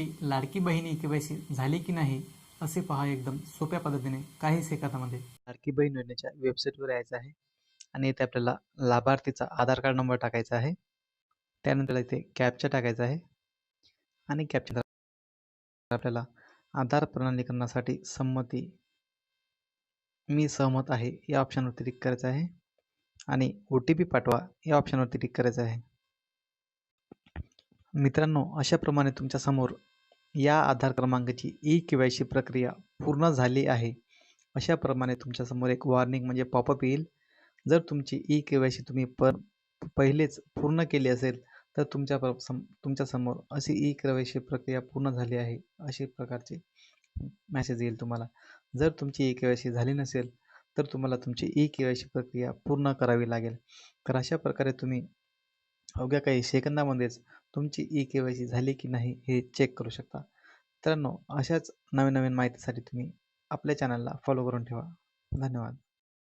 तुमची लाडकी बहिणी केवायसी झाली की नाही असे पहा एकदम सोप्या पद्धतीने काही सेकंदामध्ये लाडकी बहीण योजनेच्या वेबसाईटवर यायचं आहे आणि इथे आपल्याला लाभार्थीचा आधार कार्ड नंबर टाकायचा आहे. त्यानंतर इथे कॅपचा टाकायचा आहे आणि कॅप्चा आपल्याला आधार प्रणालीकरणासाठी संमती मी सहमत आहे या ऑप्शनवरती क्लिक करायचं आहे आणि ओ टी पी पाठवा या ऑप्शनवरती क्लिक करायचं आहे. मित्रांनो अशाप्रमाणे तुमच्यासमोर या आधार क्रमांकाची ई के वाय सी प्रक्रिया पूर्ण झाली आहे. अशाप्रमाणे तुमच्यासमोर एक वॉर्निंग म्हणजे पॉपअप येईल. जर तुमची ई के वाय सी तुम्ही पर पहिलेच पूर्ण केली असेल तर तुमच्या प सम तुमच्यासमोर अशी ई के वाय सी प्रक्रिया पूर्ण झाली आहे अशी प्रकारचे मॅसेज येईल तुम्हाला. जर तुमची ई के वाय सी झाली नसेल तर तुम्हाला तुमची ई के वाय सी प्रक्रिया पूर्ण करावी लागेल. तर अशा प्रकारे तुम्ही अवघ्या काही सेकंदामध्येच तुमची ई के वाय सी झाली की नाही हे चेक करू शकता. मित्रांनो अशाच नवीन नवीन माहितीसाठी तुम्ही आपल्या चॅनलला फॉलो करून ठेवा. धन्यवाद.